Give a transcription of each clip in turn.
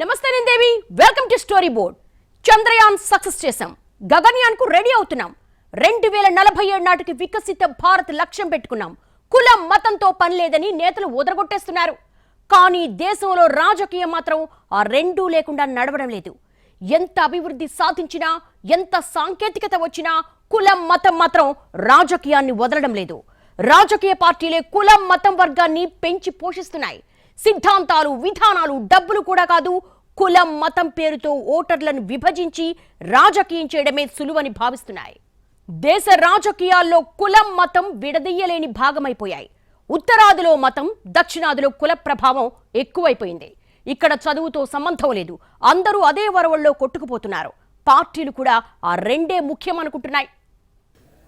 నమస్తే నేను Devi welcome to story board Chandrayaan success చేశాం. గగన్యాన్కు రెడీ అవుతున్నాం. రెండు వేల నలభై ఏడు నాటికి వికసిత భారత్ లక్ష్యం పెట్టుకున్నాం. కులం మతంతో పని లేదని నేతలు ఉదరగొట్టేస్తున్నారు కానీ దేశంలో రాజకీయం మాత్రం ఆ రెండూ లేకుండా నడవడం లేదు. ఎంత అభివృద్ధి సాధించినా ఎంత సాంకేతికత వచ్చినా కులం మతం మాత్రం రాజకీయాన్ని వదలడం లేదు. రాజకీయ పార్టీలే కులం మతం వర్గాన్ని పెంచి పోషిస్తున్నాయి. సిద్ధాంతాలు విధానాలు డబ్బులు కూడా కాదు కులం మతం పేరుతో ఓటర్లను విభజించి రాజకీయం చేయడమే సులువని భావిస్తున్నాయి. దేశ రాజకీయాల్లో కులం మతం విడదీయలేని భాగమైపోయాయి. ఉత్తరాదిలో మతం దక్షిణాదిలో కుల ప్రభావం ఎక్కువైపోయింది. ఇక్కడ చదువుతో సంబంధం లేదు. అందరూ అదే వరవల్లో కొట్టుకుపోతున్నారు. పార్టీలు కూడా ఆ రెండే ముఖ్యం అనుకుంటున్నాయి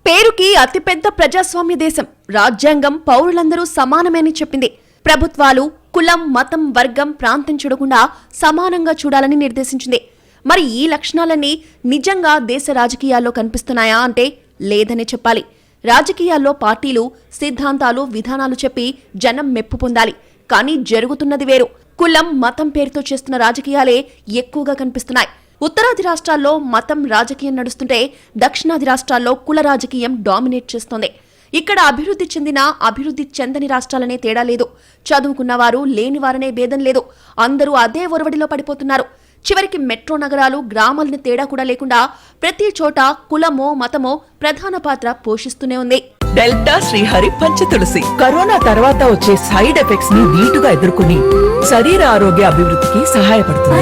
పేరుకి అతిపెద్ద ప్రజాస్వామ్య దేశం. రాజ్యాంగం పౌరులందరూ సమానమేని చెప్పింది. ప్రభుత్వాలు కులం మతం వర్గం ప్రాంతం చూడకుండా సమానంగా చూడాలని నిర్దేశించింది. మరి ఈ లక్షణాలన్నీ నిజంగా దేశ రాజకీయాల్లో కనిపిస్తున్నాయా అంటే లేదనే చెప్పాలి. రాజకీయాల్లో పార్టీలు సిద్ధాంతాలు విధానాలు చెప్పి జనం మెప్పు పొందాలి. కానీ జరుగుతున్నది వేరు. కులం మతం పేరుతో చేస్తున్న రాజకీయాలే ఎక్కువగా కనిపిస్తున్నాయి. ఉత్తరాది రాష్ట్రాల్లో మతం రాజకీయం నడుస్తుంటే దక్షిణాది రాష్ట్రాల్లో కుల రాజకీయం డామినేట్ చేస్తోంది. ఇక్కడ అభివృద్ధి చెందిన అభివృద్ధి చెందని రాష్ట్రాలనే తేడా లేదు. చదువుకున్నవారు లేనివారనే భేదం లేదు. అందరూ అదే ఒరవడిలో పడిపోతున్నారు. చివరికి మెట్రో నగరాలు గ్రామాలని తేడా కూడా లేకుండా ప్రతి చోట కులమో మతమో ప్రధాన పాత్ర పోషిస్తూనే ఉంది. డెల్టా శ్రీహరి పంచ తులసి. కరోనా తర్వాత వచ్చే సైడ్ ఎఫెక్ట్స్ని నీటుగా ఎదుర్కొని శరీర ఆరోగ్య అభివృద్ధికి సహాయపడుతుంది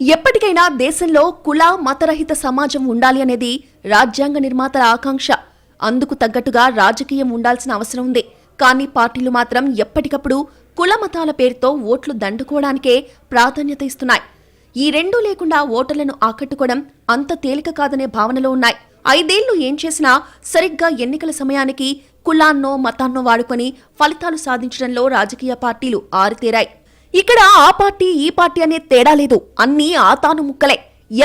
ఎప్పటికైనా దేశంలో కుల మతరహిత సమాజం ఉండాలి అనేది రాజ్యాంగ నిర్మాతల ఆకాంక్ష. అందుకు తగ్గట్టుగా రాజకీయం ఉండాల్సిన అవసరం ఉంది. కానీ పార్టీలు మాత్రం ఎప్పటికప్పుడు కుల మతాల పేరుతో ఓట్లు దండుకోవడానికే ప్రాధాన్యత ఇస్తున్నాయి. ఈ రెండూ లేకుండా ఓటర్లను ఆకట్టుకోవడం అంత తేలిక కాదనే భావనలో ఉన్నాయి. ఐదేళ్ళు ఏం చేసినా సరిగ్గా ఎన్నికల సమయానికి కులాన్నో మతాన్నో వాడుకొని ఫలితాలు సాధించడంలో రాజకీయ పార్టీలు ఆరితేరాయి. ఇక్కడ ఆ పార్టీ ఈ పార్టీ అనే తేడా లేదు. అన్నీ ఆతాను ముక్కలే.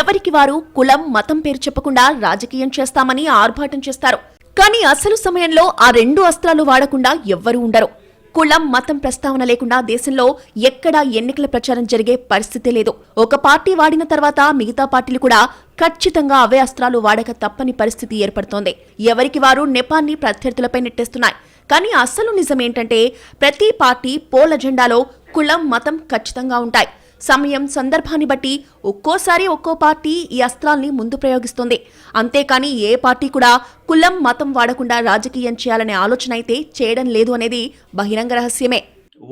ఎవరికి వారు కులం మతం పేరు చెప్పకుండా రాజకీయం చేస్తామని ఆర్భాటం చేస్తారు. కానీ అసలు సమయంలో ఆ రెండు అస్త్రాలు వాడకుండా ఎవ్వరూ ఉండరు. కులం మతం ప్రస్తావన లేకుండా దేశంలో ఎక్కడా ఎన్నికల ప్రచారం జరిగే పరిస్థితి లేదు. ఒక పార్టీ వాడిన తర్వాత మిగతా పార్టీలు కూడా ఖచ్చితంగా అవే అస్త్రాలు వాడక తప్పని పరిస్థితి ఏర్పడుతోంది. ఎవరికి వారు నెపాన్ని ప్రత్యర్థులపై నెట్టేస్తున్నాయి. కానీ అసలు నిజం ఏంటంటే ప్రతి పార్టీ పోల్ అజెండాలో కులం మతం ఖచ్చితంగా ఉంటాయి. సమయం సందర్భాన్ని బట్టి ఒక్కోసారి ఒక్కో పార్టీ ఈ అస్త్రాల్ని ముందు ప్రయోగిస్తుంది. అంతేకాని ఏ పార్టీ కూడా కులం మతం వాడకుండా రాజకీయం చేయాలనే ఆలోచన అయితే చేయడం లేదు అనేది బహిరంగ రహస్యమే.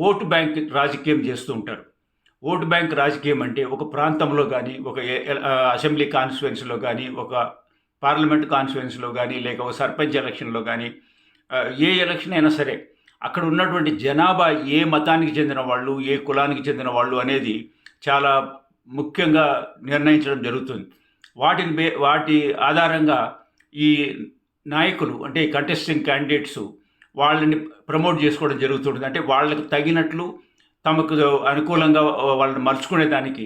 ఓటు బ్యాంక్ రాజకీయం చేస్తూ ఉంటారు. ఓటు బ్యాంక్ రాజకీయం అంటే ఒక ప్రాంతంలో కానీ ఒక అసెంబ్లీ కాన్స్టిట్యున్సీలో కానీ ఒక పార్లమెంట్ కాన్స్టిట్యున్సీలో కానీ లేక ఒక సర్పంచ్ ఎలక్షన్లో కానీ ఏ ఎలక్షన్ అయినా సరే అక్కడ ఉన్నటువంటి జనాభా ఏ మతానికి చెందిన వాళ్ళు ఏ కులానికి చెందిన వాళ్ళు అనేది చాలా ముఖ్యంగా నిర్ణయించడం జరుగుతుంది. వాటిని బే వాటి ఆధారంగా ఈ నాయకులు అంటే కంటెస్టింగ్ క్యాండిడేట్స్ వాళ్ళని ప్రమోట్ చేసుకోవడం జరుగుతుంటుంది. అంటే వాళ్ళకు తగినట్లు తమకు అనుకూలంగా వాళ్ళని మలుచుకునే దానికి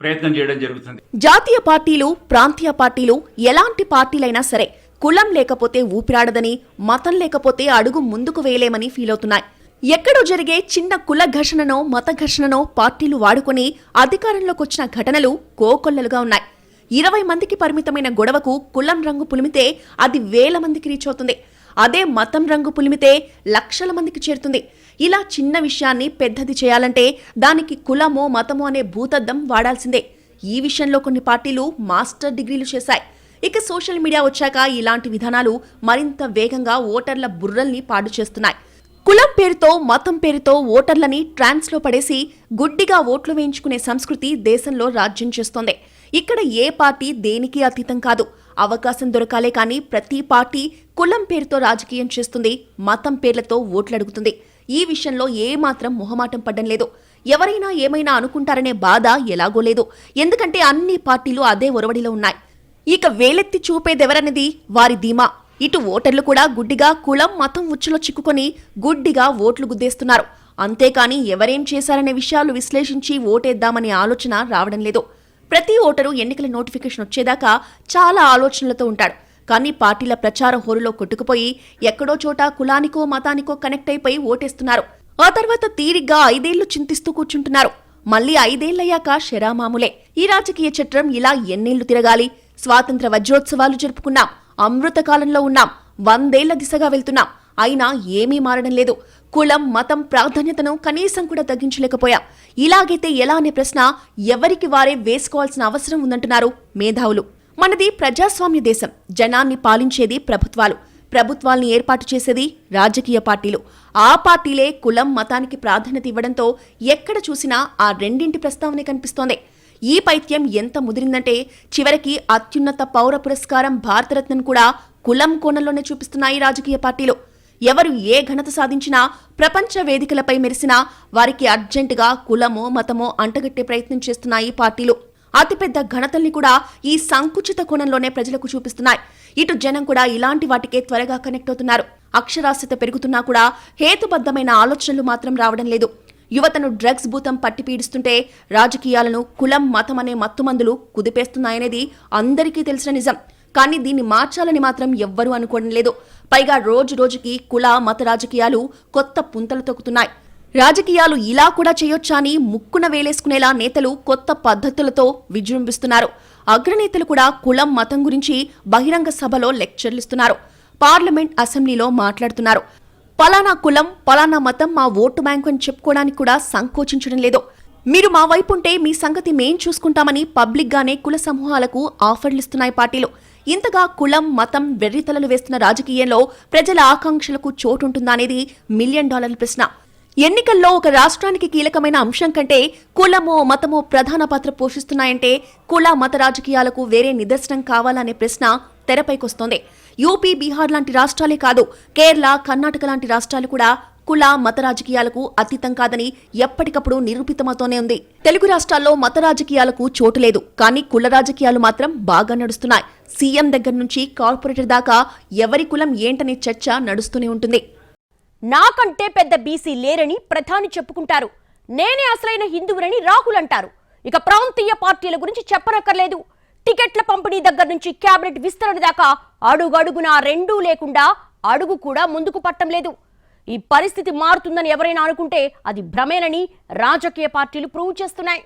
ప్రయత్నం చేయడం జరుగుతుంది. జాతీయ పార్టీలు ప్రాంతీయ పార్టీలు ఎలాంటి పార్టీలైనా సరే కులం లేకపోతే ఊపిరాడదని మతం లేకపోతే అడుగు ముందుకు వేయలేమని ఫీలవుతున్నాయి ఎక్కడో జరిగే చిన్న కుల ఘర్షణనో మత ఘర్షణనో పార్టీలు వాడుకొని అధికారంలోకి వచ్చిన ఘటనలు కోకొల్లలుగా ఉన్నాయి. ఇరవై మందికి పరిమితమైన గొడవకు కులం రంగు పులిమితే అది వేల మందికి రీచ్ అవుతుంది. అదే మతం రంగు పులిమితే లక్షల మందికి చేరుతుంది. ఇలా చిన్న విషయాన్ని పెద్దది చేయాలంటే దానికి కులమో మతమో అనే భూతద్దం వాడాల్సిందే. ఈ విషయంలో కొన్ని పార్టీలు మాస్టర్ డిగ్రీలు చేశాయి. ఇక సోషల్ మీడియా వచ్చాక ఇలాంటి విధానాలు మరింత వేగంగా ఓటర్ల బుర్రల్ని పాడు చేస్తున్నాయి. కులం పేరుతో మతం పేరుతో ఓటర్లని ట్రాన్స్లో పడేసి గుడ్డిగా ఓట్లు వేయించుకునే సంస్కృతి దేశంలో రాజ్యం చేస్తోంది. ఇక్కడ ఏ పార్టీ దేనికి అతీతం కాదు. అవకాశం దొరకాలే కానీ ప్రతి పార్టీ కులం పేరుతో రాజకీయం చేస్తుంది మతం పేర్లతో ఓట్లు అడుగుతుంది. ఈ విషయంలో ఏమాత్రం మొహమాటం పడ్డం లేదు. ఎవరైనా ఏమైనా అనుకుంటారనే బాధ ఎలాగో లేదు. ఎందుకంటే అన్ని పార్టీలు అదే ఒరవడిలో ఉన్నాయి. ఇక వేలెత్తి చూపేదెవరన్నది వారి ధీమా. ఇటు ఓటర్లు కూడా గుడ్డిగా కులం మతం ఉచ్చులో చిక్కుకొని గుడ్డిగా ఓట్లు గుద్దేస్తున్నారు. అంతేకాని ఎవరేం చేశారనే విషయాలు విశ్లేషించి ఓటేద్దామనే ఆలోచన రావడం లేదు. ప్రతి ఓటరు ఎన్నికల నోటిఫికేషన్ వచ్చేదాకా చాలా ఆలోచనలతో ఉంటాడు. కానీ పార్టీల ప్రచార హోరులో కొట్టుకుపోయి ఎక్కడో చోట కులానికో మతానికో కనెక్ట్ అయిపోయి ఓటేస్తున్నారు. ఆ తర్వాత తీరిగ్గా ఐదేళ్ళు చింతిస్తూ కూర్చుంటున్నారు. మళ్ళీ ఐదేళ్ళయ్యాక శరామాములే. ఈ రాజకీయ చట్రం ఇలా ఎన్నేళ్ళు తిరగాలి? స్వాతంత్ర వజ్రోత్సవాలు జరుపుకున్నాం. అమృతకాలంలో ఉన్నాం. వందేళ్ళ దిశగా వెళ్తున్నాం. అయినా ఏమీ మారడం లేదు. కులం మతం ప్రాధాన్యతను కనీసం కూడా తగ్గించలేకపోయాం. ఇలాగైతే ఎలా అనే ప్రశ్న ఎవరికి వారే వేసుకోవాల్సిన అవసరం ఉందంటున్నారు మేధావులు. మనది ప్రజాస్వామ్య దేశం. జనాన్ని పాలించేది ప్రభుత్వాలు. ప్రభుత్వాల్ని ఏర్పాటు చేసేది రాజకీయ పార్టీలు. ఆ పార్టీలే కులం మతానికి ప్రాధాన్యత ఇవ్వడంతో ఎక్కడ చూసినా ఆ రెండింటి ప్రస్తావనే కనిపిస్తోంది. ఈ పైత్యం ఎంత ముదిరిందంటే చివరికి అత్యున్నత పౌర పురస్కారం భారతరత్నం కూడా కులం కోణంలోనే చూపిస్తున్నాయి రాజకీయ పార్టీలు. ఎవరు ఏ ఘనత సాధించినా ప్రపంచ వేదికలపై మెరిసినా వారికి అర్జెంటుగా కులమో మతమో అంటగట్టే ప్రయత్నం చేస్తున్నాయి ఈ పార్టీలు. అతిపెద్ద ఘనతల్ని కూడా ఈ సంకుచిత కోణంలోనే ప్రజలకు చూపిస్తున్నాయి. ఇటు జనం కూడా ఇలాంటి వాటికే త్వరగా కనెక్ట్ అవుతున్నారు. అక్షరాస్యత పెరుగుతున్నా కూడా హేతుబద్ధమైన ఆలోచనలు మాత్రం రావడం లేదు. యువతను డ్రగ్స్ భూతం పట్టి పీడిస్తుంటే రాజకీయాలను కులం మతం అనే మత్తుమందులు కుదిపేస్తున్నాయనేది అందరికీ తెలిసిన నిజం. కానీ దీన్ని మార్చాలని మాత్రం ఎవ్వరూ అనుకోవడం లేదు. పైగా రోజు రోజుకి కుల మత రాజకీయాలు కొత్త పుంతలు తొక్కుతున్నాయి. రాజకీయాలు ఇలా కూడా చేయొచ్చా అని ముక్కున వేలేసుకునేలా నేతలు కొత్త పద్ధతులతో విజృంభిస్తున్నారు. అగ్రనేతలు కూడా కులం మతం గురించి బహిరంగ సభలో లెక్చర్లిస్తున్నారు పార్లమెంట్ అసెంబ్లీలో మాట్లాడుతున్నారు. పలానా కులం పలానా మతం మా ఓటు బ్యాంకు అని చెప్పుకోవడానికి కూడా సంకోచించడం లేదు. మీరు మా వైపు ఉంటే మీ సంగతి మేం చూసుకుంటామని పబ్లిక్గానే కుల సమూహాలకు ఆఫర్లిస్తున్నాయి పార్టీలు. ఇంతగా కులం మతం వెర్రితలలు వేస్తున్న రాజకీయంలో ప్రజల ఆకాంక్షలకు చోటుంటుందా అనేది మిలియన్ డాలర్ల ప్రశ్న. ఎన్నికల్లో ఒక రాష్ట్రానికి కీలకమైన అంశం కంటే కులమో మతమో ప్రధాన పాత్ర పోషిస్తున్నాయంటే కుల మత రాజకీయాలకు వేరే నిదర్శనం కావాలనే ప్రశ్న తెరపైకొస్తోంది. యూపీ బీహార్ లాంటి రాష్ట్రాలే కాదు కేరళ కర్ణాటక లాంటి రాష్ట్రాలు కూడా కుల మత రాజకీయాలకు అతీతం కాదని ఎప్పటికప్పుడు నిరూపితమవుతోనే ఉంది. తెలుగు రాష్ట్రాల్లో మత రాజకీయాలకు చోటు లేదు కానీ కుల రాజకీయాలు మాత్రం బాగా నడుస్తున్నాయి. సీఎం దగ్గర నుంచి కార్పొరేటర్ దాకా ఎవరి కులం ఏంటనే చర్చ నడుస్తూనే ఉంటుంది. నాకంటే పెద్ద బీసీ లేరని ప్రధాని చెప్పుకుంటారు. నేనే అసలైన హిందువులని రాహుల్ అంటారు. ఇక ప్రాంతీయ పార్టీల గురించి చెప్పనక్కర్లేదు. టికెట్ల పంపిణీ దగ్గర నుంచి కేబినెట్ విస్తరణ దాకా అడుగడుగునా రెండూ లేకుండా అడుగు కూడా ముందుకు పట్టం లేదు. ఈ పరిస్థితి మారుతుందని ఎవరైనా అనుకుంటే అది భ్రమేనని రాజకీయ పార్టీలు ప్రూవ్ చేస్తున్నాయి.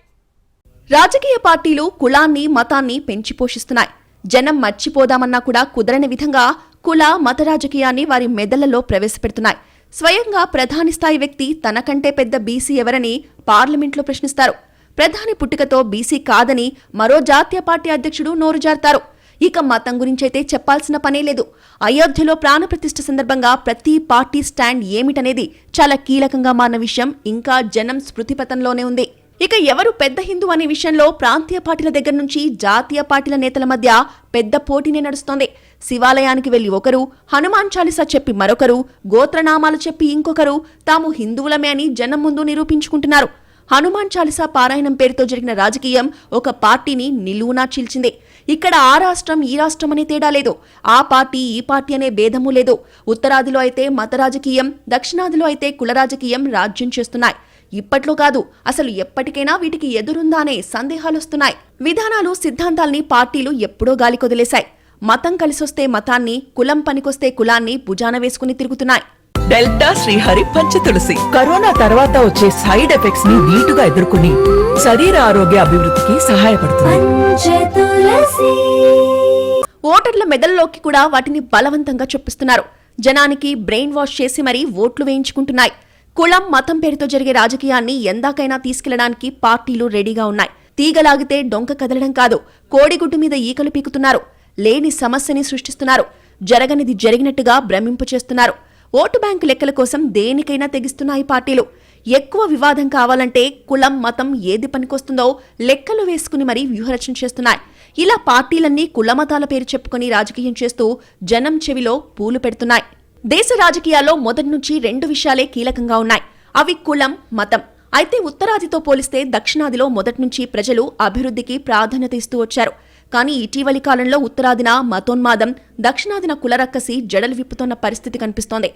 రాజకీయ పార్టీలు కులాన్ని మతాన్ని పెంచి పోషిస్తున్నాయి. జనం మర్చిపోదామన్నా కూడా కుదరని విధంగా కుల మత రాజకీయాన్ని వారి మెదళ్ళలో ప్రవేశపెడుతున్నాయి. స్వయంగా ప్రధాని స్థాయి వ్యక్తి తనకంటే పెద్ద బీసీ ఎవరని పార్లమెంట్లో ప్రశ్నిస్తారు. ప్రధాని పుట్టుకతో బీసీ కాదని మరో జాతీయ పార్టీ అధ్యక్షుడు నోరు జారుతారు. ఇక మతం గురించైతే చెప్పాల్సిన పనే లేదు. అయోధ్యలో ప్రాణప్రతిష్ఠ సందర్భంగా ప్రతి పార్టీ స్టాండ్ ఏమిటనేది చాలా కీలకంగా మారిన విషయం ఇంకా జనం స్మృతిపథంలోనే ఉంది. ఇక ఎవరు పెద్ద హిందూ అనే విషయంలో ప్రాంతీయ పార్టీల దగ్గర నుంచి జాతీయ పార్టీల నేతల మధ్య పెద్ద పోటీనే నడుస్తోంది. శివాలయానికి వెళ్ళి ఒకరు హనుమాన్ చాలీసా చెప్పి మరొకరు గోత్రనామాలు చెప్పి ఇంకొకరు తాము హిందువులమే అని జనం ముందు నిరూపించుకుంటున్నారు. హనుమాన్ చాలీసా పారాయణం పేరుతో జరిగిన రాజకీయం ఒక పార్టీని నిలువునా చీల్చింది. ఇక్కడ ఆ రాష్ట్రం ఈ రాష్ట్రం అనే తేడా లేదు. ఆ పార్టీ ఈ పార్టీ అనే భేదము లేదు. ఉత్తరాదిలో అయితే మత రాజకీయం దక్షిణాదిలో అయితే కుల రాజకీయం రాజ్యం చేస్తున్నాయి. ఇప్పట్లో కాదు అసలు ఎప్పటికైనా వీటికి ఎదురుందా అనే సందేహాలొస్తున్నాయి. విధానాలు సిద్ధాంతాల్ని పార్టీలు ఎప్పుడో గాలికొదిలేశాయి. మతం కలిసొస్తే మతాన్ని కులం పనికొస్తే కులాన్ని భుజాన వేసుకుని తిరుగుతున్నాయి. డెల్టా శ్రీహరి పంచ తులసి కరోనా తర్వాత వచ్చే సైడ్ ఎఫెక్ట్స్ని నీటుగా ఎదుర్కొని శరీర ఆరోగ్య అభివృద్ధికి సహాయపడుతుంది ఓటర్ల మెదడులోకి కూడా వాటిని బలవంతంగా చొప్పిస్తున్నారు. జనానికి బ్రెయిన్ వాష్ చేసి మరీ ఓట్లు వేయించుకుంటున్నాయి. కులం మతం పేరుతో జరిగే రాజకీయాన్ని ఎందాకైనా తీసుకెళ్ళడానికి పార్టీలు రెడీగా ఉన్నాయి. తీగలాగితే డొంక కదలడం కాదు కోడిగుడ్డు మీద ఈకలు పీకుతున్నారు. లేని సమస్యని సృష్టిస్తున్నారు. జరగనిది జరిగినట్టుగా భ్రమింపు చేస్తున్నారు ఓటు బ్యాంకు లెక్కల కోసం దేనికైనా తెగిస్తున్నాయి పార్టీలు. ఎక్కువ వివాదం కావాలంటే కులం మతం ఏది పనికొస్తుందో లెక్కలు వేసుకుని మరీ వ్యూహరచన చేస్తున్నాయి. ఇలా పార్టీలన్నీ కులమతాల పేరు చెప్పుకొని రాజకీయం చేస్తూ జనం చెవిలో పూలు పెడుతున్నాయి. దేశ రాజకీయాల్లో మొదటి నుంచి రెండు విషయాలే కీలకంగా ఉన్నాయి. అవి కులం మతం. అయితే ఉత్తరాదితో పోలిస్తే దక్షిణాదిలో మొదటి నుంచి ప్రజలు అభివృద్ధికి ప్రాధాన్యత ఇస్తూ వచ్చారు. కానీ ఇటీవలి కాలంలో ఉత్తరాదిన మతోన్మాదం దక్షిణాదిన కులరక్కసి జడలు విప్పుతోన్న పరిస్థితి కనిపిస్తోంది.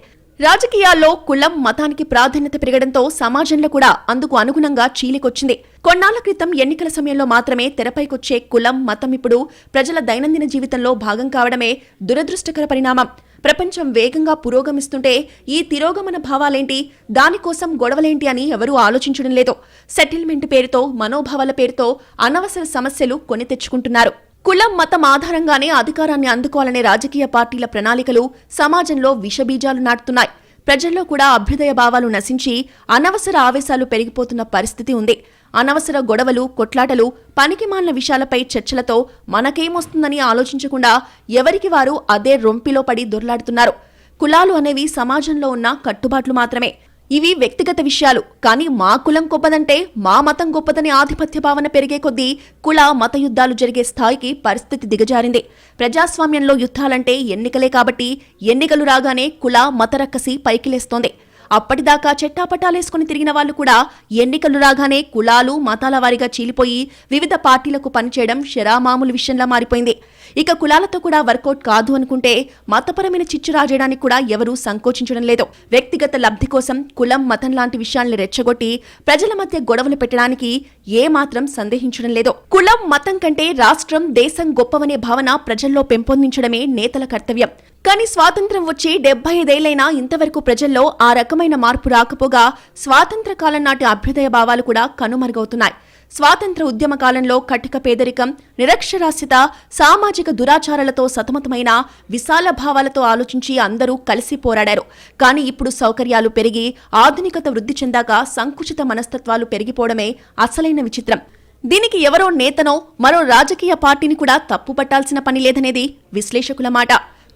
రాజకీయాల్లో కులం మతానికి ప్రాధాన్యత పెరగడంతో సమాజంలో కూడా అందుకు అనుగుణంగా చీలికొచ్చింది. కొన్నాళ్ళ క్రితం ఎన్నికల సమయంలో మాత్రమే తెరపైకొచ్చే కులం మతం ఇప్పుడు ప్రజల దైనందిన జీవితంలో భాగం కావడమే దురదృష్టకర పరిణామం. ప్రపంచం వేగంగా పురోగమిస్తుంటే ఈ తిరోగమన భావాలేంటి? దానికోసం గొడవలేంటి అని ఎవరూ ఆలోచించడం లేదు. సెటిల్మెంట్ పేరుతో మనోభావాల పేరుతో అనవసర సమస్యలు కొని తెచ్చుకుంటున్నారు. కులం మతం ఆధారంగానే అధికారాన్ని అందుకోవాలనే రాజకీయ పార్టీల ప్రణాళికలు సమాజంలో విషబీజాలు నాటుతున్నాయి. ప్రజల్లో కూడా అభ్యుదయ భావాలు నశించి అనవసర ఆవేశాలు పెరిగిపోతున్న పరిస్థితి ఉంది. అనవసర గొడవలు కొట్లాటలు పనికిమాలిన విషయాలపై చర్చలతో మనకేమొస్తుందని ఆలోచించకుండా ఎవరికి వారు అదే రొంపిలో పడి దొర్లాడుతున్నారు. కులాలు అనేవి సమాజంలో ఉన్న కట్టుబాట్లు మాత్రమే. ఇవి వ్యక్తిగత విషయాలు కానీ మా కులం గొప్పదంటే మా మతం గొప్పదని ఆధిపత్య భావన పెరిగే కొద్దీ కుల మత యుద్ధాలు జరిగే స్థాయికి పరిస్థితి దిగజారింది. ప్రజాస్వామ్యంలో యుద్ధాలంటే ఎన్నికలే కాబట్టి ఎన్నికలు రాగానే కుల మత రక్కసి పైకి అప్పటిదాకా చెట్టాపట్టాలేసుకుని తిరిగిన వాళ్ళు కూడా ఎన్నికలు రాగానే కులాలు మతాల వారీగా చీలిపోయి వివిధ పార్టీలకు పనిచేయడం షరామామూలు విషయంలా మారిపోయింది. ఇక కులాలతో కూడా వర్కౌట్ కాదు అనుకుంటే మతపరమైన చిచ్చు రాజేయడానికి కూడా ఎవరూ సంకోచించడం లేదు. వ్యక్తిగత లబ్ధి కోసం కులం మతం లాంటి విషయాల్ని రెచ్చగొట్టి ప్రజల మధ్య గొడవలు పెట్టడానికి ఏ మాత్రం సందేహించడం లేదు. కులం మతం కంటే రాష్ట్రం దేశం గొప్పవనే భావన ప్రజల్లో పెంపొందించడమే నేతల కర్తవ్యం. కానీ స్వాతంత్రం వచ్చి డెబ్బై ఐదేళ్ళైనా ఇంతవరకు ప్రజల్లో ఆ రకమైన మార్పు రాకపోగా స్వాతంత్ర కాలం నాటి అభ్యుదయ భావాలు కూడా కనుమరుగవుతున్నాయి. స్వాతంత్ర ఉద్యమ కాలంలో కటిక పేదరికం నిరక్షరాస్యత సామాజిక దురాచారాలతో సతమతమైన విశాల భావాలతో ఆలోచించి అందరూ కలిసి పోరాడారు. కానీ ఇప్పుడు సౌకర్యాలు పెరిగి ఆధునికత వృద్ధి చెందాక సంకుచిత మనస్తత్వాలు పెరిగిపోవడమే అసలైన విచిత్రం. దీనికి ఎవరో నేతనో మరో రాజకీయ పార్టీని కూడా తప్పు పట్టాల్సిన పని లేదనేది విశ్లేషకుల మాట.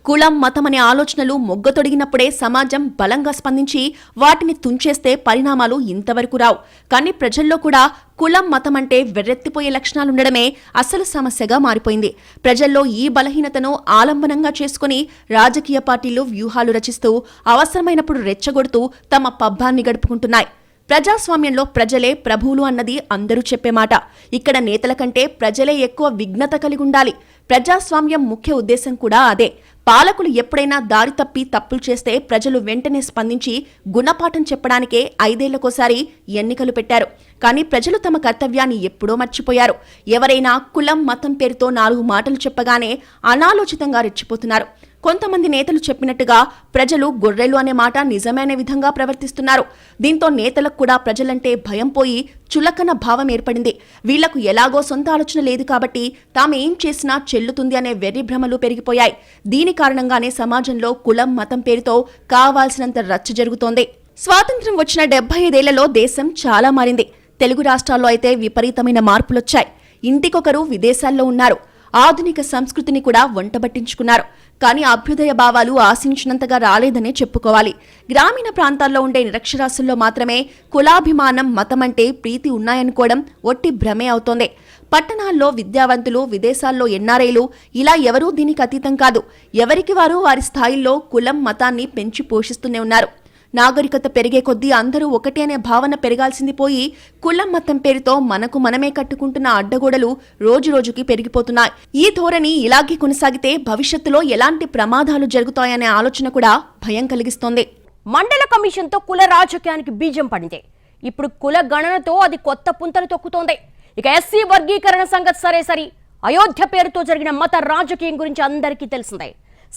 కులం మతం అనే ఆలోచనలు మొగ్గతొడిగినప్పుడే సమాజం బలంగా స్పందించి వాటిని తుంచేస్తే పరిణామాలు ఇంతవరకు రావు. కానీ ప్రజల్లో కూడా కులం మతం అంటే వెర్రెత్తిపోయే లక్షణాలుండడమే అసలు సమస్యగా మారిపోయింది. ప్రజల్లో ఈ బలహీనతను ఆలంబనంగా చేసుకుని రాజకీయ పార్టీలు వ్యూహాలు రచిస్తూ అవసరమైనప్పుడు రెచ్చగొడుతూ తమ పబ్బాన్ని గడుపుకుంటున్నాయి. ప్రజాస్వామ్యంలో ప్రజలే ప్రభువులు అన్నది అందరూ చెప్పే మాట. ఇక్కడ నేతల కంటే ప్రజలే ఎక్కువ విఘ్నత కలిగి ఉండాలి ప్రజాస్వామ్యం ముఖ్య ఉద్దేశం కూడా అదే. పాలకులు ఎప్పుడైనా దారి తప్పి తప్పులు చేస్తే ప్రజలు వెంటనే స్పందించి గుణపాఠం చెప్పడానికే ఐదేళ్ళకోసారి ఎన్నికలు పెట్టారు. కానీ ప్రజలు తమ కర్తవ్యాన్ని ఎప్పుడో మర్చిపోయారు. ఎవరైనా కులం మతం పేరుతో నాలుగు మాటలు చెప్పగానే అనాలోచితంగా రెచ్చిపోతున్నారు. కొంతమంది నేతలు చెప్పినట్టుగా ప్రజలు గొర్రెలు అనే మాట నిజమైన విధంగా ప్రవర్తిస్తున్నారు. దీంతో నేతలకు కూడా ప్రజలంటే భయం పోయి చులకన భావం ఏర్పడింది. వీళ్ళకు ఎలాగో సొంత ఆలోచన లేదు కాబట్టి తామేం చేసినా చెల్లుతుంది అనే వెర్రి భ్రమలు పెరిగిపోయాయి. దీని కారణంగానే సమాజంలో కులం మతం పేరుతో కావాల్సినంత రచ్చ జరుగుతోంది. స్వాతంత్ర్యం వచ్చిన డెబ్బై ఐదేళ్ళలో దేశం చాలా మారింది. తెలుగు రాష్ట్రాల్లో అయితే విపరీతమైన మార్పులొచ్చాయి. ఇంటికొకరు విదేశాల్లో ఉన్నారు. ఆధునిక సంస్కృతిని కూడా వంటబట్టించుకున్నారు. కానీ అభ్యుదయ భావాలు ఆశించినంతగా రాలేదనే చెప్పుకోవాలి. గ్రామీణ ప్రాంతాల్లో ఉండే నిరక్షరాస్యుల్లో మాత్రమే కులాభిమానం మతం అంటే ప్రీతి ఉన్నాయనుకోవడం ఒట్టి భ్రమే అవుతోంది. పట్టణాల్లో విద్యావంతులు విదేశాల్లో ఎన్ఆర్ఐలు ఇలా ఎవరూ దీనికి అతీతం కాదు. ఎవరికి వారు వారి స్థాయిల్లో కులం మతాన్ని పెంచి పోషిస్తూనే ఉన్నారు. నాగరికత పెరిగే కొద్దీ అందరూ ఒకటే అనే భావన పెరగాల్సింది పోయి కులం మతం పేరుతో మనకు మనమే కట్టుకుంటున్న అడ్డగోడలు రోజురోజుకి పెరిగిపోతున్నాయి. ఈ ధోరణి ఇలాగే కొనసాగితే భవిష్యత్తులో ఎలాంటి ప్రమాదాలు జరుగుతాయనే ఆలోచన కూడా భయం కలిగిస్తోంది. మండల కమిషన్తో కుల రాజకీయానికి బీజం పడింది. ఇప్పుడు కుల గణనతో అది కొత్త పుంతలు తొక్కుతోంది. ఇక ఎస్సీ వర్గీకరణ సంగతి సరే సరి అయోధ్య పేరుతో జరిగిన మత రాజకీయం గురించి అందరికీ తెలిసిందే.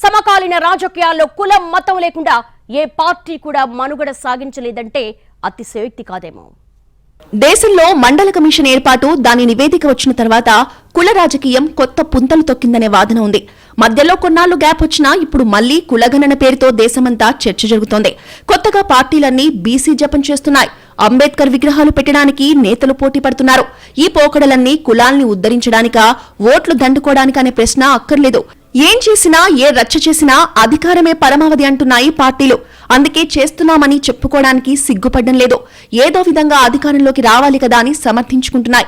సమకాలీన రాజకీయాల్లో కులం మతం లేకుండా ఏ పార్టీ కూడా మనుగడ సాగించలేదంటే అతిశయోక్తి కాదేమో. దేశంలో మండల కమిషన్ ఏర్పాటు దాని నివేదిక వచ్చిన తర్వాత కుల రాజకీయం కొత్త పుంతలు తొక్కిందనే వాదన ఉంది. మధ్యలో కొన్నాళ్ళు గ్యాప్ వచ్చినా ఇప్పుడు మళ్ళీ కులగణన పేరుతో దేశమంతా చర్చ జరుగుతోంది. కొత్తగా పార్టీలన్నీ బీసీ జపం చేస్తున్నాయి. అంబేద్కర్ విగ్రహాలు పెట్టడానికి నేతలు పోటీ పడుతున్నారు. ఈ పోకడలన్నీ కులాల్ని ఉద్ధరించడానికా ఓట్లు దండుకోవడానికనే ప్రశ్న అక్కర్లేదు. ఏం చేసినా ఏ రచ్చ చేసినా అధికారమే పరమావధి అంటున్నాయి పార్టీలు. అందుకే చేస్తున్నామని చెప్పుకోవడానికి సిగ్గుపడడం లేదు. ఏదో విధంగా అధికారంలోకి రావాలి కదా అని సమర్థించుకుంటున్నాయి.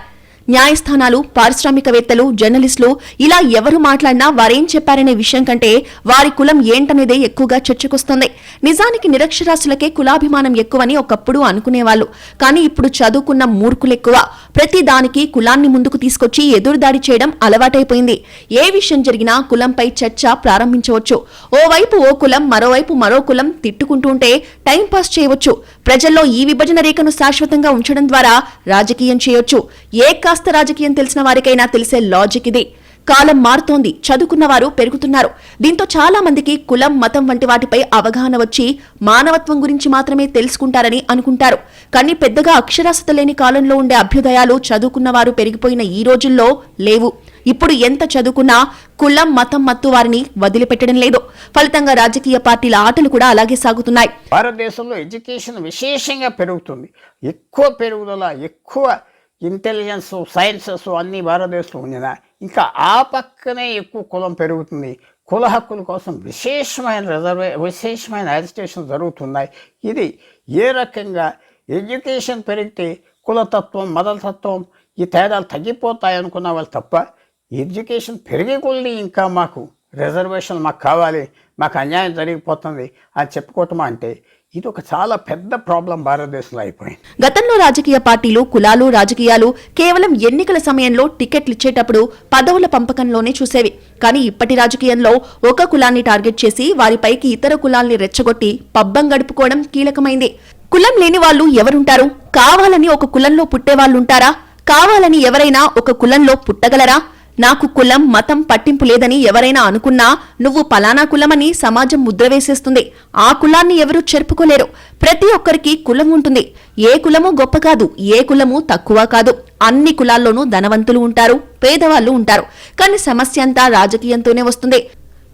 న్యాయస్థానాలు పారిశ్రామికవేత్తలు జర్నలిస్టులు ఇలా ఎవరు మాట్లాడినా వారేం చెప్పారనే విషయం కంటే వారి కులం ఏంటనేదే ఎక్కువగా చర్చకొస్తుంది. నిజానికి నిరక్షరాస్యులకే కులాభిమానం ఎక్కువని ఒకప్పుడు అనుకునేవాళ్ళు. కానీ ఇప్పుడు చదువుకున్న మూర్ఖులెక్కువ. ప్రతి దానికి కులాన్ని ముందుకు తీసుకొచ్చి ఎదురుదాడి చేయడం అలవాటైపోయింది. ఏ విషయం జరిగినా కులంపై చర్చ ప్రారంభించవచ్చు. ఓవైపు ఓ కులం మరోవైపు మరో కులం తిట్టుకుంటుంటే టైంపాస్ చేయవచ్చు. ప్రజల్లో ఈ విభజన రేఖను శాశ్వతంగా ఉంచడం ద్వారా రాజకీయం చేయొచ్చు. ఏ కాస్త రాజకీయం తెలిసిన వారికైనా తెలిసే లాజిక్ ఇది. కాలం మారుతోంది చదువుకున్న వారు పెరుగుతున్నారు. దీంతో చాలా మందికి కులం మతం వంటి వాటిపై అవగాహన వచ్చి మానవత్వం గురించి మాత్రమే తెలుసుకుంటారని అనుకుంటారు. కానీ పెద్దగా అక్షరాస్యత లేని కాలంలో ఉండే అభ్యుదయాలు చదువుకున్న వారు పెరిగిపోయిన ఈ రోజుల్లో లేవు. ఇప్పుడు ఎంత చదువుకున్నా కులం మతం మత్తు వారిని వదిలిపెట్టడం లేదు. ఫలితంగా రాజకీయ పార్టీల ఆటలు కూడా అలాగే సాగుతున్నాయి. భారతదేశంలో ఎడ్యుకేషన్ విశేషంగా పెరుగుతుంది. ఎక్కువ పెరుగుదల ఎక్కువ ఇంటెలిజెన్స్ సైన్సెస్ అన్నీ భారతదేశంలో ఉండినా ఇంకా ఆ పక్కనే ఎక్కువ కులం పెరుగుతుంది. కుల హక్కుల కోసం విశేషమైన రిజర్వే విశేషమైన అజిటేషన్ జరుగుతున్నాయి. ఇది ఏ రకంగా ఎడ్యుకేషన్ పెరిగితే కులతత్వం మతతత్వం ఈ తేడాలు తగ్గిపోతాయి అనుకున్న వాళ్ళు తప్ప ఎడ్యుకేషన్ పెరిగే కొద్ది ఇంకా మాకు రిజర్వేషన్ మాకు కావాలి మాకు అన్యాయం జరిగిపోతుంది అని చెప్పుకోవటం అంటే ఇది ఒక చాలా పెద్ద ప్రాబ్లం భారతదేశంలో అయిపోయింది. గతంలో రాజకీయ పార్టీలు కులాలు రాజకీయాలు కేవలం ఎన్నికల సమయంలో టికెట్లు ఇచ్చేటప్పుడు పదవుల పంపకంలోనే చూసేవి. కానీ ఇప్పటి రాజకీయంలో ఒక కులాన్ని టార్గెట్ చేసి వారిపైకి ఇతర కులాల్ని రెచ్చగొట్టి పబ్బం గడుపుకోవడం కీలకమైంది. కులం లేని వాళ్ళు ఎవరుంటారు? కావాలని ఒక కులంలో పుట్టేవాళ్ళుంటారా కావాలని ఎవరైనా ఒక కులంలో పుట్టగలరా? నాకు కులం మతం పట్టింపు లేదని ఎవరైనా అనుకున్నా నువ్వు పలానా కులమని సమాజం ముద్ర వేసేస్తుంది. ఆ కులాన్ని ఎవరూ చెరుపుకోలేరు. ప్రతి ఒక్కరికి కులం ఉంటుంది. ఏ కులము గొప్ప కాదు ఏ కులము తక్కువ కాదు. అన్ని కులాల్లోనూ ధనవంతులు ఉంటారు పేదవాళ్ళు ఉంటారు. కానీ సమస్య అంతా రాజకీయంతోనే వస్తుంది.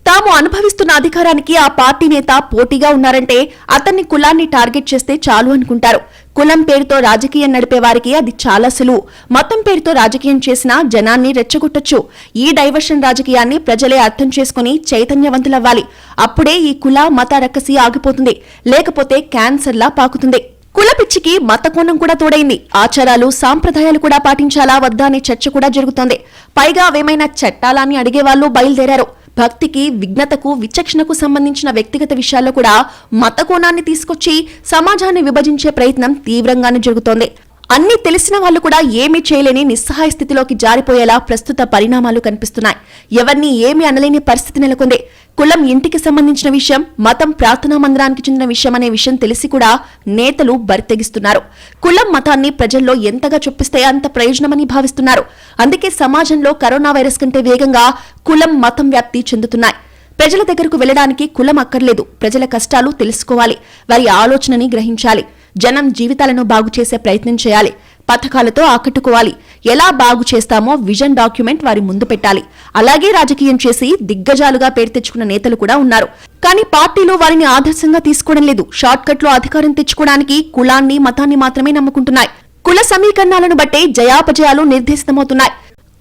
తాము అనుభవిస్తున్న అధికారానికి ఆ పార్టీ నేత పోటీగా ఉన్నారంటే అతన్ని కులాన్ని టార్గెట్ చేస్తే చాలు అనుకుంటారు. కులం పేరుతో రాజకీయం నడిపే వారికి అది చాలా సులువు. మతం పేరుతో రాజకీయం చేసినా జనాన్ని రెచ్చగొట్టొచ్చు. ఈ డైవర్షన్ రాజకీయాన్ని ప్రజలే అర్థం చేసుకుని చైతన్యవంతులవ్వాలి. అప్పుడే ఈ కుల మత రక్కసి ఆగిపోతుంది. లేకపోతే క్యాన్సర్లా పాకుతుంది. కుల పిచ్చికి మత కోణం కూడా తోడైంది. ఆచారాలు సాంప్రదాయాలు కూడా పాటించాలా వద్దా అనే చర్చ కూడా జరుగుతోంది. పైగా అవేమైనా చట్టాలని అడిగే వాళ్ళు బయలుదేరారు. భక్తికి విఘ్నతకు విచక్షణకు సంబంధించిన వ్యక్తిగత విషయాల్లో కూడా మత కోణాన్ని తీసుకొచ్చి సమాజాన్ని విభజించే ప్రయత్నం తీవ్రంగానే జరుగుతోంది. అన్ని తెలిసిన వాళ్ళు కూడా ఏమీ చేయలేని నిస్సహాయ స్థితిలోకి జారిపోయేలా ప్రస్తుత పరిణామాలు కనిపిస్తున్నాయి. ఎవరిని ఏమీ అనలేని పరిస్థితి నెలకొంది. కులం ఇంటికి సంబంధించిన విషయం మతం ప్రార్థనా మందిరానికి చెందిన విషయం అనే విషయం తెలిసి కూడా నేతలు బరితెగిస్తున్నారు. కులం మతాన్ని ప్రజల్లో ఎంతగా చొప్పిస్తే అంత ప్రయోజనమని భావిస్తున్నారు. అందుకే సమాజంలో కరోనా వైరస్ కంటే వేగంగా కులం మతం వ్యాప్తి చెందుతున్నాయి. ప్రజల దగ్గరకు వెళ్ళడానికి కులం అక్కర్లేదు. ప్రజల కష్టాలు తెలుసుకోవాలి. వారి ఆలోచనని గ్రహించాలి. జనం జీవితాలను బాగు చేసే ప్రయత్నం చేయాలి. పథకాలతో ఆకట్టుకోవాలి. ఎలా బాగు చేస్తామో విజన్ డాక్యుమెంట్ వారి ముందు పెట్టాలి. అలాగే రాజకీయం చేసి దిగ్గజాలుగా పేరు తెచ్చుకున్న నేతలు కూడా ఉన్నారు. కానీ పార్టీలో వారిని ఆదర్శంగా తీసుకోవడం లేదు. షార్ట్ కట్లో అధికారం తెచ్చుకోవడానికి కులాన్ని మతాన్ని మాత్రమే నమ్ముకుంటున్నాయి. కుల సమీకరణాలను బట్టే జయాపజయాలు నిర్దేశితమవుతున్నాయి.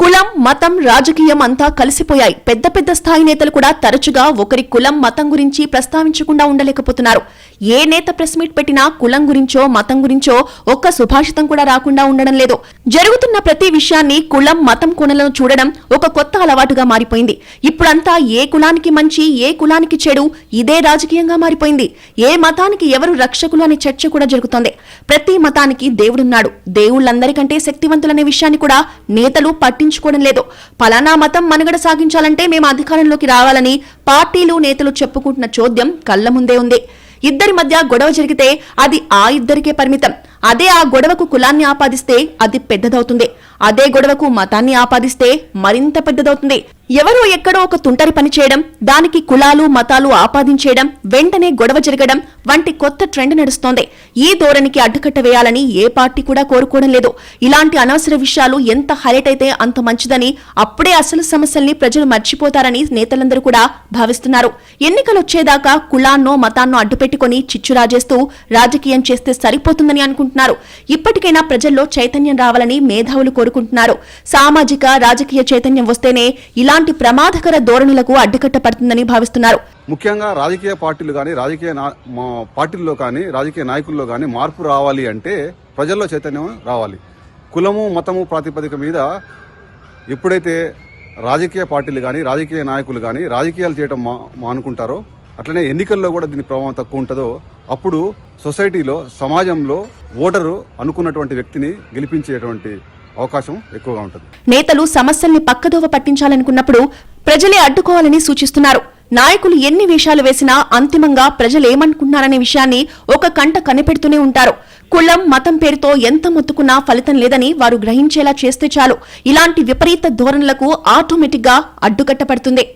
కులం మతం రాజకీయం అంతా కలిసిపోయాయి. పెద్ద పెద్ద స్థాయి నేతలు కూడా తరచుగా ఒకరి కులం మతం గురించి ప్రస్తావించకుండా ఉండలేకపోతున్నారు. ఏ నేత ప్రెస్ మీట్ పెట్టినా కులం గురించో మతం గురించో ఒక్క సుభాషితం కూడా రాకుండా ఉండడం లేదు. జరుగుతున్న ప్రతి విషయాన్ని కులం మతం కోణలను చూడడం ఒక కొత్త అలవాటుగా మారిపోయింది. ఇప్పుడంతా ఏ కులానికి మంచి ఏ కులానికి చెడు ఇదే రాజకీయంగా మారిపోయింది. ఏ మతానికి ఎవరు రక్షకులు అనే చర్చ కూడా జరుగుతోంది. ప్రతి మతానికి దేవుడున్నాడు. దేవుళ్ళందరికంటే శక్తివంతులనే విషయాన్ని కూడా నేతలు పట్టించుకోవడం లేదు. పలానా మతం మనుగడ సాగించాలంటే మేము అధికారంలోకి రావాలని పార్టీలు నేతలు చెప్పుకుంటున్న చోద్యం కళ్ళ ముందే ఉంది. ఇద్దరి మధ్య గొడవ జరిగితే అది ఆ ఇద్దరికే పరిమితం. అదే ఆ గొడవకు కులాన్ని ఆపాదిస్తే అది పెద్దదవుతుంది. అదే గొడవకు మతాన్ని ఆపాదిస్తే మరింత పెద్దదవుతుంది. ఎవరో ఎక్కడో ఒక తుంటరి పని చేయడం దానికి కులాలు మతాలు ఆపాదించేయడం వెంటనే గొడవ జరగడం వంటి కొత్త ట్రెండ్ నడుస్తోంది. ఈ ధోరణికి అడ్డుకట్ట వేయాలని ఏ పార్టీ కూడా కోరుకోవడం లేదు. ఇలాంటి అనవసర విషయాలు ఎంత హైలైట్ అయితే అంత మంచిదని అప్పుడే అసలు సమస్యల్ని ప్రజలు మర్చిపోతారని నేతలందరూ కూడా భావిస్తున్నారు. ఎన్నికలు వచ్చేదాకా కులాన్నో మతాన్నో అడ్డుపెట్టుకుని చిచ్చు రాజేస్తూ రాజకీయం చేస్తే సరిపోతుందని అనుకుంటున్నారు. ఇప్పటికైనా ప్రజల్లో చైతన్యం రావాలని మేధావులు కోరుకుంటున్నారు. సామాజిక రాజకీయ చైతన్యం వస్తేనే ఇలాంటి ప్రమాదకర ధోరణులకు అడ్డుకట్ట పడుతుందని భావిస్తున్నారు. ముఖ్యంగా రాజకీయ పార్టీలు కానీ రాజకీయ మా పార్టీల్లో కానీ రాజకీయ నాయకుల్లో కానీ మార్పు రావాలి అంటే ప్రజల్లో చైతన్యం రావాలి. కులము మతము ప్రాతిపదిక మీద ఎప్పుడైతే రాజకీయ పార్టీలు కానీ రాజకీయ నాయకులు కానీ రాజకీయాలు చేయడం మా మానుకుంటారో అట్లనే ఎన్నికల్లో కూడా దీని ప్రభావం తక్కువ ఉంటుందో అప్పుడు సొసైటీలో సమాజంలో ఓటరు అనుకున్నటువంటి వ్యక్తిని గెలిపించేటువంటి అవకాశం ఎక్కువగా ఉంటుంది. నేతలు సమస్యల్ని పక్కదోవ పట్టించాలనుకున్నప్పుడు ప్రజలే అడ్డుకోవాలని సూచిస్తున్నారు. నాయకులు ఎన్ని వేషాలు వేసినా అంతిమంగా ప్రజలేమనుకున్నారనే విషయాన్ని ఒక కంట కనిపెడుతూనే ఉంటారు. కులం మతం పేరుతో ఎంత మొత్తుకున్నా ఫలితం లేదని వారు గ్రహించేలా చేస్తే చాలు. ఇలాంటి విపరీత ధోరణులకు ఆటోమేటిక్గా అడ్డుకట్టపడుతుంది